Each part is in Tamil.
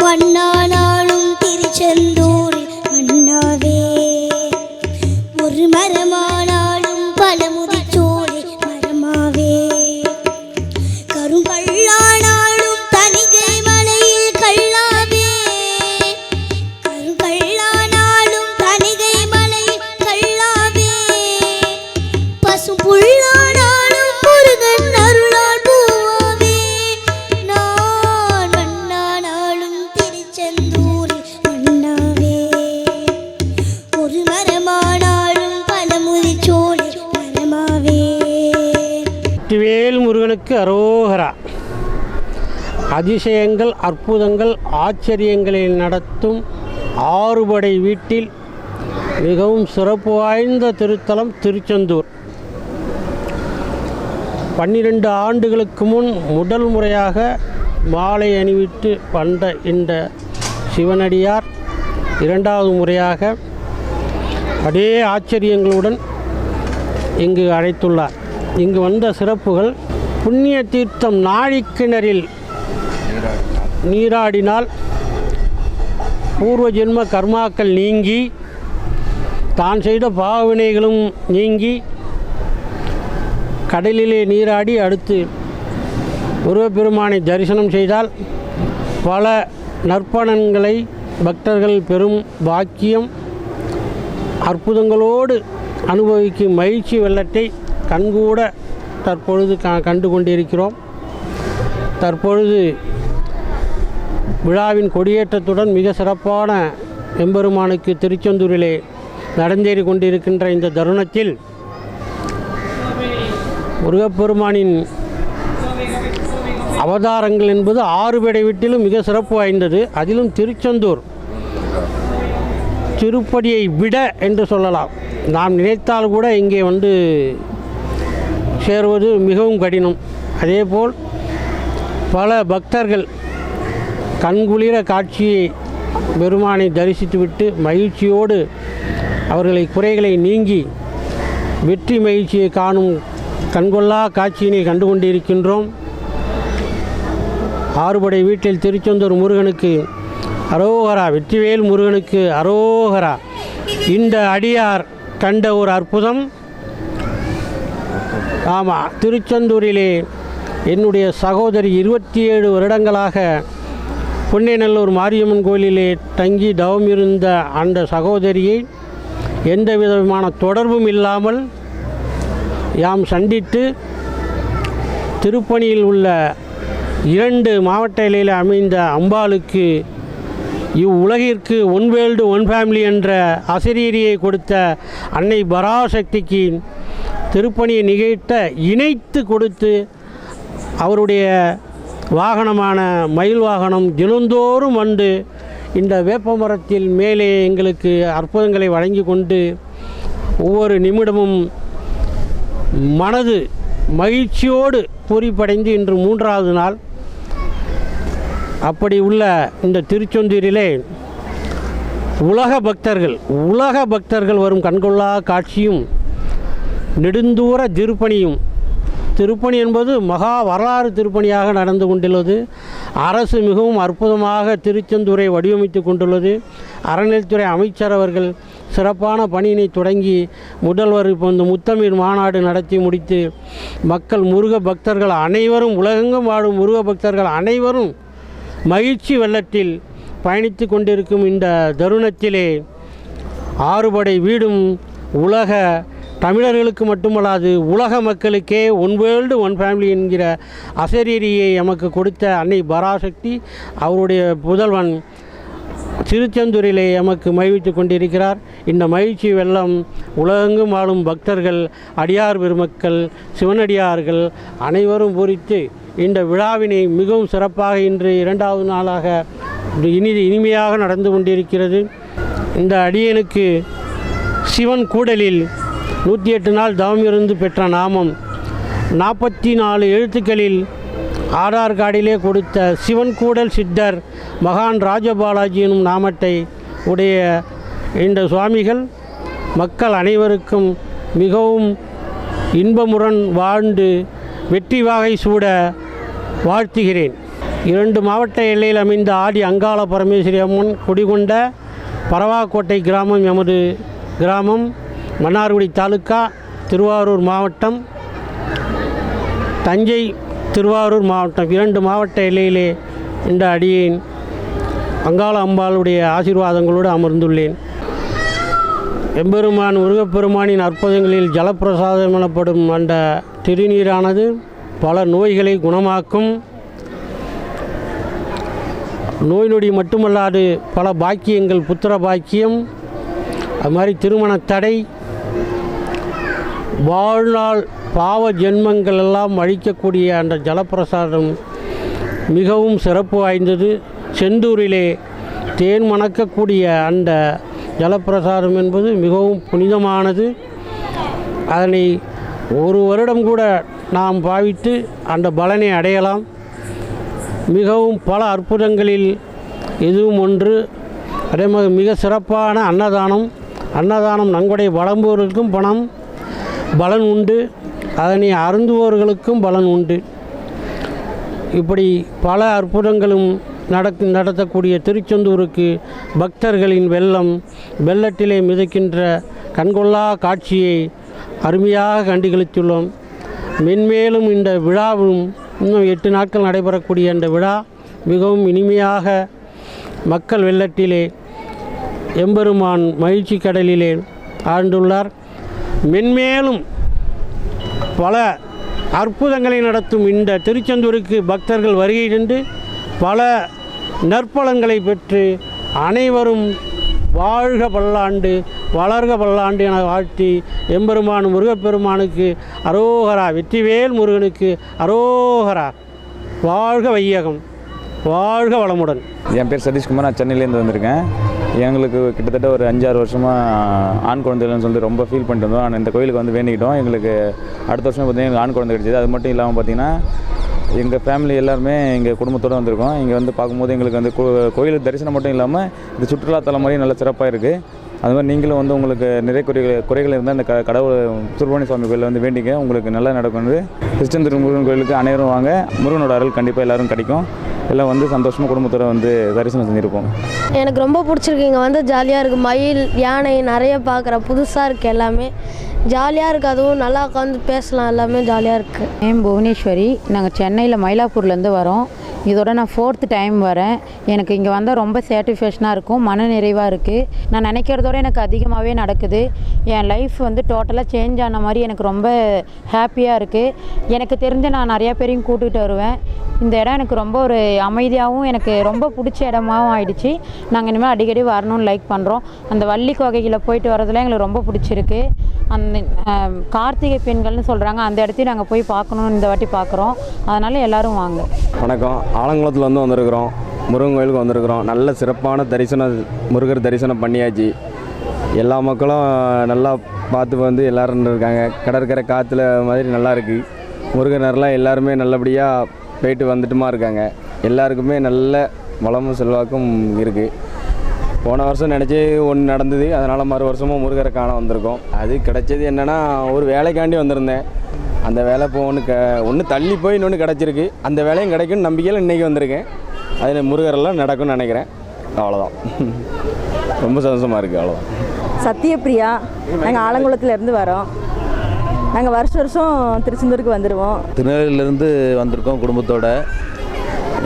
பண்ணா வெற்றிவேல் முருகனுக்கு அரோகரா. அதிசயங்கள் அற்புதங்கள் ஆச்சரியங்களை நடத்தும் ஆறுபடை வீட்டில் மிகவும் சிறப்பு வாய்ந்த திருத்தலம் திருச்செந்தூர். பன்னிரண்டு ஆண்டுகளுக்கு முன் முதல் முறையாக மாலை அணிவித்து வந்த இந்த சிவனடியார் இரண்டாவது முறையாக அதே ஆச்சரியங்களுடன் இங்கு அழைத்துள்ளார். இங்கு வந்த சிறப்புகள் புண்ணிய தீர்த்தம் நாழிக்கிணறில் நீராடினால் பூர்வ ஜென்ம கர்மாக்கள் நீங்கி தான் செய்த பாவவினைகளும் நீங்கி கடலிலே நீராடி அடுத்து முருகப்பெருமானை தரிசனம் செய்தால் பல நற்பலன்களை பக்தர்கள் பெரும் பாக்கியம் அற்புதங்களோடு அனுபவிக்கும் மகிழ்ச்சி வெள்ளத்தை கண்கூட தற்பொழுது க கண்டு கொண்டிருக்கிறோம் தற்பொழுது விழாவின் கொடியேற்றத்துடன் மிக சிறப்பான எம்பெருமானுக்கு திருச்செந்தூரிலே நடந்தேறி கொண்டிருக்கின்ற இந்த தருணத்தில் முருகப்பெருமானின் அவதாரங்கள் என்பது ஆறு பேடை வீட்டிலும் மிக சிறப்பு வாய்ந்தது. அதிலும் திருச்செந்தூர் திருப்படியை விட என்று சொல்லலாம். நாம் நினைத்தால் கூட இங்கே வந்து சேருவது மிகவும் கடினம். அதேபோல் பல பக்தர்கள் கண்குளிர காட்சியை பெருமானை தரிசித்துவிட்டு மகிழ்ச்சியோடு அவர்களை குறைகளை நீங்கி வெற்றி மகிழ்ச்சியை காணும் கண்கொள்ளா காட்சியினை கண்டு கொண்டிருக்கின்றோம் ஆறுபடை வீட்டில் திருச்செந்தூர் முருகனுக்கு அரோகரா வெற்றிவேல் முருகனுக்கு அரோகரா. இந்த அடியார் கண்ட ஒரு அற்புதம். ஆமாம் திருச்செந்தூரிலே என்னுடைய சகோதரி இருபத்தி ஏழு வருடங்களாக புன்னைநல்லூர் மாரியம்மன் கோயிலிலே தங்கி தவம் இருந்த அந்த சகோதரியை எந்த விதமான தொடர்பும் இல்லாமல் யாம் சந்தித்து திருப்பணியில் உள்ள இரண்டு மாவட்ட இலையில் அமைந்த அம்பாளுக்கு இவ்வுலகிற்கு ஒன் வேல்டு ஒன் ஃபேமிலி என்ற அசிரியரியை கொடுத்த அன்னை பராசக்திக்கு திருப்பணியை நிகழ்த்த இணைத்து கொடுத்து அவருடைய வாகனமான மயில் வாகனம் தினந்தோறும் வந்து இந்த வேப்பமரத்தில் மேலே எங்களுக்கு அற்புதங்களை வழங்கி கொண்டு ஒவ்வொரு நிமிடமும் மனது மகிழ்ச்சியோடு பூரிப்படைந்து இன்று மூன்றாவது நாள். அப்படி உள்ள இந்த திருச்செந்தூரிலே உலக பக்தர்கள் உலக பக்தர்கள் வரும் கண்கொள்ளா காட்சியும் நெடுந்தூர திருப்பணியும். திருப்பணி என்பது மகா வரலாறு திருப்பணியாக நடந்து கொண்டுள்ளது. அரசு மிகவும் அற்புதமாக திருச்செந்தூரை வடிவமைத்து கொண்டுள்ளது. அறநிலைத்துறை அமைச்சர் அவர்கள் சிறப்பான பணியினை தொடங்கி முதல்வர் இப்போ இந்த முத்தமிழ் மாநாடு நடத்தி முடித்து மக்கள் முருக பக்தர்கள் அனைவரும் உலகெங்கும் வாழும் முருக பக்தர்கள் அனைவரும் மகிழ்ச்சி வெள்ளத்தில் பயணித்து கொண்டிருக்கும் இந்த தருணத்திலே ஆறுபடை வீடும் உலக தமிழர்களுக்கு மட்டுமல்லாது உலக மக்களுக்கே ஒன் வேர்ல்டு ஒன் ஃபேமிலி என்கிற அசரீரியை எமக்கு கொடுத்த அன்னை பராசக்தி அவருடைய புதல்வன் திருச்செந்தூரிலே எமக்கு மகிழ்வித்து கொண்டிருக்கிறார். இந்த மகிழ்ச்சி வெள்ளம் உலகெங்கும் வாழும் பக்தர்கள் அடியார் பெருமக்கள் சிவனடியார்கள் அனைவரும் பூரித்து இந்த விழாவினை மிகவும் சிறப்பாக இன்று இரண்டாவது நாளாக இனி இனிமையாக நடந்து கொண்டிருக்கிறது. இந்த அடியனுக்கு சிவன் கூடலில் நூற்றி எட்டு நாள் தவம் இருந்து பெற்ற நாமம். நாற்பத்தி நாலு எழுத்துக்களில் ஆதார் கார்டிலே கொடுத்த சிவன் கூடல் சித்தர் மகான் ராஜபாலாஜி எனும் நாமத்தை உடைய இந்த சுவாமிகள் மக்கள் அனைவருக்கும் மிகவும் இன்பமுடன் வாழ்ந்து வெற்றி வாகை சூட வாழ்த்துகிறேன். இரண்டு மாவட்ட எல்லையில் அமைந்த ஆதி அங்காள பரமேஸ்வரி அம்மன் குடிகொண்ட பரவாக்கோட்டை கிராமம் எமது கிராமம் மன்னார்குடி தாலுக்கா திருவாரூர் மாவட்டம் தஞ்சை திருவாரூர் மாவட்டம். இரண்டு மாவட்ட எல்லையிலே இந்த அடியேன் அங்காள அம்பாளுடைய ஆசீர்வாதங்களோடு அமர்ந்துள்ளேன். எம்பெருமான் முருகப்பெருமானின் அற்புதங்களில் ஜலப்பிரசாதம் எனப்படும் அந்த திருநீரானது பல நோய்களை குணமாக்கும். நோய் நொடி மட்டுமல்லாது பல பாக்கியங்கள் புத்திர பாக்கியம் அது மாதிரி திருமண தடை வாழ்நாள் பாவ ஜென்மங்கள் எல்லாம் அழிக்கக்கூடிய அந்த ஜலப்பிரசாதம் மிகவும் சிறப்பு வாய்ந்தது. செந்தூரிலே தேன் மணக்கக்கூடிய அந்த ஜலப்பிரசாதம் என்பது மிகவும் புனிதமானது. அதனை ஒரு வருடம் கூட நாம் பாவித்து அந்த பலனை அடையலாம். மிகவும் பல அற்புதங்களில் இதுவும் ஒன்று. அதே மாதிரி மிக சிறப்பான அன்னதானம். அன்னதானம் நன்கொடை வழங்குவோருக்கும் பணம். பலன் உண்டு. அதனை அருந்துவோர்களுக்கும் பலன் உண்டு. இப்படி பல அற்புதங்களும் நடக்கு நடத்தக்கூடிய திருச்செந்தூருக்கு பக்தர்களின் வெள்ளம் வெள்ளத்திலே மிதக்கின்ற கண்கொள்ளா காட்சியை அருமையாக கண்டுகளித்துள்ளோம். மென்மேலும் இந்த விழாவும் இன்னும் எட்டு நாட்கள் நடைபெறக்கூடிய இந்த விழா மிகவும் இனிமையாக மக்கள் வெள்ளத்திலே எம்பெருமான் மகிழ்ச்சி கடலிலே ஆழ்ந்துள்ளார். மென்மேலும் பல அற்புதங்களை நடத்தும் இந்த திருச்செந்தூருக்கு பக்தர்கள் வருகை நின்று பல நற்பலன்களை பெற்று அனைவரும் வாழ்க பல்லாண்டு வளர்க பல்லாண்டு என வாழ்த்தி எம்பெருமான் முருகப்பெருமானுக்கு அரோகரா வெற்றிவேல் முருகனுக்கு அரோகரா. வாழ்க வையகம் வாழ்க வளமுடன். என் பேர் சதீஷ்குமார் நான் சென்னையிலேருந்து வந்திருக்கேன். எங்களுக்கு கிட்டத்தட்ட ஒரு அஞ்சாறு வருஷமாக ஆண் குழந்தைகள்னு சொல்லி சொல்லிட்டு ரொம்ப ஃபீல் பண்ணிட்டு இருந்தோம். ஆனால் இந்த கோயிலுக்கு வந்து வேண்டிக்கிட்டோம். எங்களுக்கு அடுத்த வருஷம் பார்த்தீங்கன்னா எங்களுக்கு ஆண் குழந்தை கிடைச்சது. அது மட்டும் இல்லாமல் பார்த்தீங்கன்னா எங்கள் ஃபேமிலி எல்லாருமே எங்கள் குடும்பத்தோடு வந்திருக்கோம். இங்கே வந்து பார்க்கும்போது எங்களுக்கு வந்து கோ- கோயில் தரிசனம் மட்டும் இல்லாமல் இது சுற்றுலாத்தலம் மாதிரி நல்ல சிறப்பாக இருக்குது அது மாதிரி நீங்களும் வந்து உங்களுக்கு நிறைய குறைகள் குறைகள் இருந்தால் இந்த க கடவுள் சுப்பிரமணிய சுவாமி கோயிலில் வந்து வேண்டிங்க. உங்களுக்கு நல்லா நடக்கும் திருச்செந்தூர் முருகன் கோயிலுக்கு அனைவரும் வாங்க. முருகனோட அருள் கண்டிப்பாக எல்லோரும் கிடைக்கும். எல்லாம் வந்து சந்தோஷமாக குடும்பத்தோட வந்து தரிசனம் செஞ்சுருப்போம். எனக்கு ரொம்ப பிடிச்சிருக்கு. இங்கே வந்து ஜாலியாக இருக்குது மயில் யானை நிறைய பார்க்குறேன் புதுசாக இருக்குது எல்லாமே. ஜாலியாக இருக்குது அதுவும் நல்லா உட்காந்து பேசலாம். எல்லாமே ஜாலியாக இருக்குது நேம் புவனேஸ்வரி. நாங்கள் சென்னையில் மயிலாப்பூர்லேருந்து வரோம். இதோட நான் ஃபோர்த்து டைம் வரேன். எனக்கு இங்கே வந்தால் ரொம்ப சாட்டிஸ்ஃபேக்ஷனாக இருக்கும். மன நிறைவாக இருக்குது நான் நினைக்கிறதோட எனக்கு அதிகமாகவே நடக்குது. என் லைஃப் வந்து டோட்டலாக சேஞ்ச் ஆன மாதிரி எனக்கு ரொம்ப ஹாப்பியாக இருக்குது எனக்கு தெரிஞ்ச நான் நிறையா பேரையும் கூட்டிகிட்டு வருவேன். இந்த இடம் எனக்கு ரொம்ப ஒரு அமைதியாகவும் எனக்கு ரொம்ப பிடிச்ச இடமாவும் ஆயிடுச்சு. நாங்கள் இனிமேல் அடிக்கடி வரணும்னு லைக் பண்ணுறோம் அந்த வள்ளி குகையில் போயிட்டு வரதுல எங்களுக்கு ரொம்ப பிடிச்சிருக்கு. அந்த கார்த்திகை பெண்கள்னு சொல்கிறாங்க அந்த இடத்தையும் நாங்கள் போய் பார்க்கணுன்னு இந்த வாட்டி பார்க்குறோம். அதனால் எல்லாரும் வாங்க. வணக்கம். ஆலங்குளத்தில் வந்து வந்திருக்கிறோம். முருகன் கோயிலுக்கு வந்திருக்கிறோம். நல்ல சிறப்பான தரிசனம் முருகர் தரிசனம் பண்ணியாச்சு. எல்லா மக்களும் நல்லா பார்த்து வந்து எல்லாரும் இருக்காங்க. கடற்கரை காற்றுல மாதிரி நல்லா இருக்குது முருகனர்லாம் எல்லாருமே நல்லபடியாக போயிட்டு வந்துட்டுமா இருக்காங்க. எல்லாருக்குமே நல்ல வளமும் செல்வாக்கும் இருக்குது போன வருஷம் நினச்சி ஒன்று நடந்தது அதனால் மறு வருஷமும் முருகரை காண வந்திருக்கோம். அது கிடைச்சது என்னென்னா ஒரு வேலைக்காண்டி வந்திருந்தேன். அந்த வேலை போகணும் க ஒன்று தள்ளி போய் இன்னொன்று கிடச்சிருக்கு. அந்த வேலையும் கிடைக்கும்னு நம்பிக்கையில் இன்றைக்கி வந்திருக்கேன். அதில் முருகரெல்லாம் நடக்கும்னு நினைக்கிறேன். அவ்வளோதான் ரொம்ப சந்தோஷமாக இருக்குது அவ்வளோதான் சத்யபிரியா நாங்கள் ஆலங்குளத்துலேருந்து வரோம். நாங்கள் வருஷம் வருஷம் திருச்செந்தூருக்கு வந்துடுவோம் திருநெல்வேலியிலேருந்து வந்திருக்கோம் குடும்பத்தோட.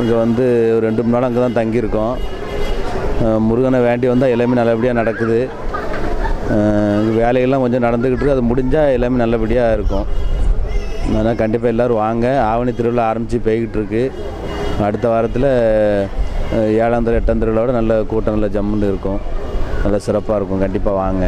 இங்கே வந்து ஒரு ரெண்டு மூணு நாள் அங்கே தான் தங்கியிருக்கோம் முருகனை வேண்டி வந்தால் எல்லாமே நல்லபடியாக நடக்குது. வேலையெல்லாம் கொஞ்சம் நடந்துக்கிட்டு இருக்கு. அது முடிஞ்சால் எல்லாமே நல்லபடியாக இருக்கும். அதனால் கண்டிப்பாக எல்லோரும் வாங்க. ஆவணி திருவிழா ஆரம்பித்து போய்கிட்டு இருக்கு. அடுத்த வாரத்தில் அஹ் ஏழாம் எட்டாம் திருவிழாவோட நல்ல கூட்டம் நல்ல ஜம்முன்னு இருக்கும். நல்ல சிறப்பாக இருக்கும். கண்டிப்பாக வாங்க.